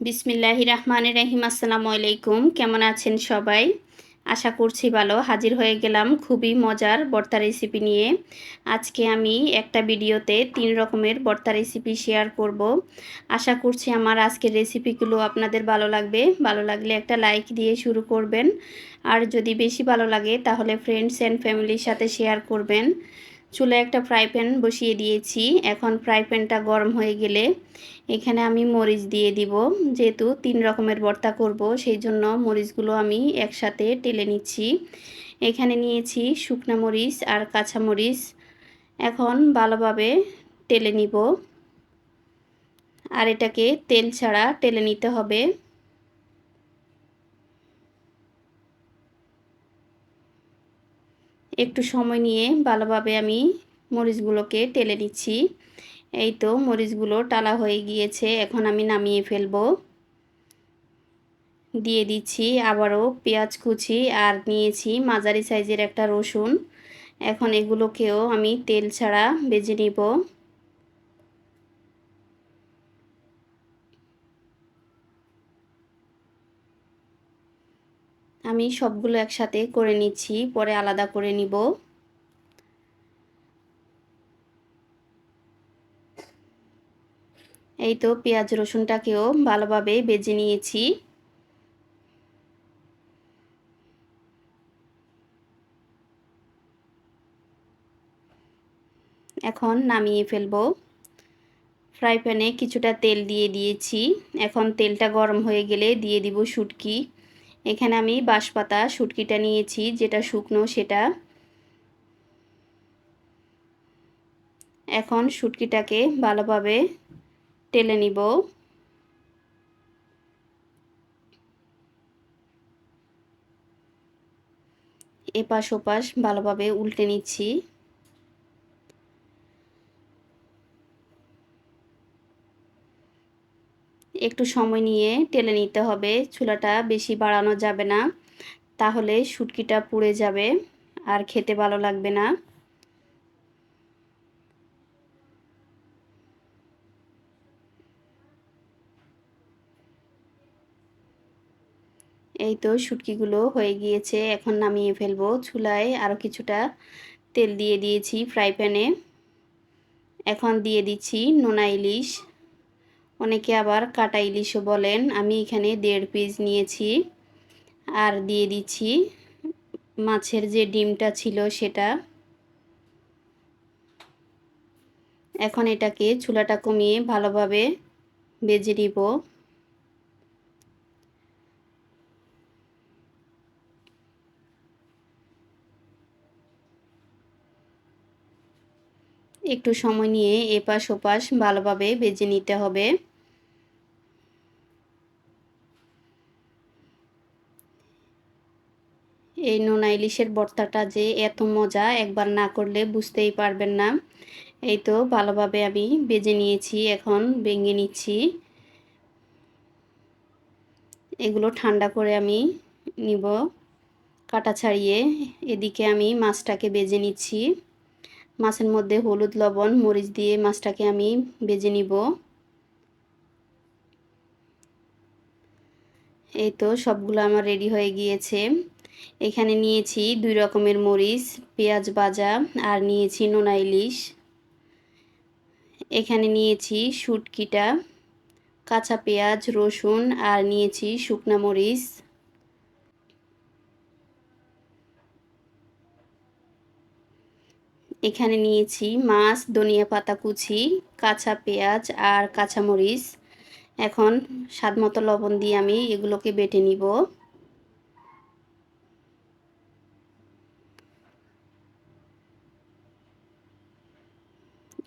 বিসমিল্লাহি রহমান রাহিম, আসসালামু আলাইকুম। কেমন আছেন সবাই? আশা করছি ভালো। হাজির হয়ে গেলাম খুবই মজার বর্তা রেসিপি নিয়ে। আজকে আমি একটা ভিডিওতে তিন রকমের বর্তা রেসিপি শেয়ার করব। আশা করছি আমার আজকের রেসিপিগুলো আপনাদের ভালো লাগবে। ভালো লাগলে একটা লাইক দিয়ে শুরু করবেন। আর যদি বেশি ভালো লাগে তাহলে ফ্রেন্ডস অ্যান্ড ফ্যামিলির সাথে শেয়ার করবেন। চুলে একটা ফ্রাই প্যান বসিয়ে দিয়েছি। এখন ফ্রাই প্যানটা গরম হয়ে গেলে এখানে আমি মরিচ দিয়ে দিব। যেহেতু তিন রকমের ভর্তা করব, সেই জন্য মরিচগুলো আমি একসাথে টেলে নিচ্ছি। এখানে নিয়েছি শুকনা মরিচ আর কাঁচা মরিচ। এখন ভালোভাবে টেলে নিব। আর এটাকে তেল ছাড়া টেলে নিতে হবে। একটু সময় নিয়ে ভালোভাবে আমি মরিচগুলোকে টেলে নিচ্ছি। এই তো মরিচগুলো টালা হয়ে গিয়েছে, এখন আমি নামিয়ে ফেলব। দিয়ে দিচ্ছি আবারও পেঁয়াজ কুচি আর নিয়েছি মাঝারি সাইজের একটা রসুন। এখন এগুলোকেও আমি তেল ছাড়া বেজে নিব। আমি সবগুলো একসাথে করে নিচ্ছি, পরে আলাদা করে নিব। এই তো পেঁয়াজ রসুনটাকেও ভালোভাবে বেজে নিয়েছি। এখন নামিয়ে ফেলব। ফ্রাই প্যানে কিছুটা তেল দিয়ে দিয়েছি। এখন তেলটা গরম হয়ে গেলে দিয়ে দিব শুটকি। এখানে আমি বাঁশপাতা, শুটকিটা নিয়েছি, যেটা শুকনো সেটা। এখন শুটকিটাকে ভালোভাবে টেলে নিব। এপাশ ওপাশ ভালোভাবে উল্টে নিচ্ছি। একটু সময় নিয়ে টেলে নিতে হবে, চুলাটা বেশি বাড়ানো যাবে না। তাহলে শুটকিটা পুড়ে যাবে আর খেতে ভালো লাগবে না। এই তো শুটকিগুলো হয়ে গিয়েছে, এখন নামিয়ে ফেলব। চুলায় আরও কিছুটা তেল দিয়ে দিয়েছি ফ্রাই প্যানে। এখন দিয়ে দিচ্ছি নোনা ইলিশ। অনেকে আবার কাটা ইলিশও বলেন। আমি এখানে দেড় পিস নিয়েছি আর দিয়ে দিচ্ছি মাছের যে ডিমটা ছিল সেটা। এখন এটাকে চুলাটা কমিয়ে ভালোভাবে বেজে নিব। একটু সময় নিয়ে এপাশ ওপাশ ভালোভাবে বেজে নিতে হবে। এই নোনা ইলিশের ভর্তাটা যে এত মজা, একবার না করলে বুঝতেই পারবেন না। এই তো ভালোভাবে আমি বেজে নিয়েছি, এখন ভেঙে নিচ্ছি। এগুলো ঠান্ডা করে আমি নিব, কাটা ছাড়িয়ে। এদিকে আমি মাছটাকে বেজে নিচ্ছি। মাছের মধ্যে হলুদ, লবণ, মরিচ দিয়ে মাছটাকে আমি বেজে নিব। এই তো সবগুলো আমার রেডি হয়ে গিয়েছে। এখানে নিয়েছি দুই রকমের মরিচ, পেঁয়াজ ভাজা আর নিয়েছি নোনা ইলিশ। এখানে নিয়েছি শুটকিটা, কাঁচা পেঁয়াজ, রসুন আর নিয়েছি শুকনা মরিচ। এখানে নিয়েছি মাছ, ধনিয়া পাতা কুচি, কাঁচা পেঁয়াজ আর কাঁচামরিচ। এখন স্বাদ মতো লবণ দিয়ে আমি এগুলোকে বেটে নিব।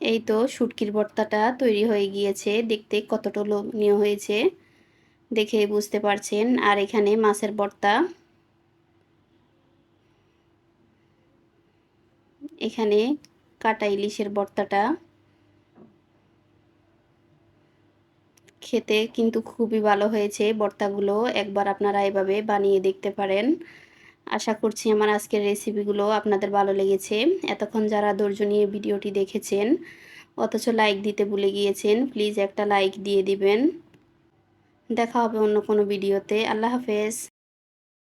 এই তো শুটকির ভর্তাটা তৈরি হয়ে গিয়েছে। দেখতে কতটা লোভনীয় হয়েছে, দেখে বুঝতে পারছেন। আর এখানে মাছের ভর্তা। এখানে কাটা ইলিশের ভর্তাটা খেতে কিন্তু খুবই ভালো হয়েছে ভর্তাগুলো একবার আপনারা এভাবে বানিয়ে দেখতে পারেন। আশা করছি আমার আজকের রেসিপিগুলো আপনাদের ভালো লেগেছে। এতক্ষণ যারা ধৈর্য নিয়ে ভিডিওটি দেখেছেন, অথচ লাইক দিতে ভুলে গিয়েছেন, প্লিজ একটা লাইক দিয়ে দিবেন। দেখা হবে অন্য কোনো ভিডিওতে। আল্লাহ হাফেজ।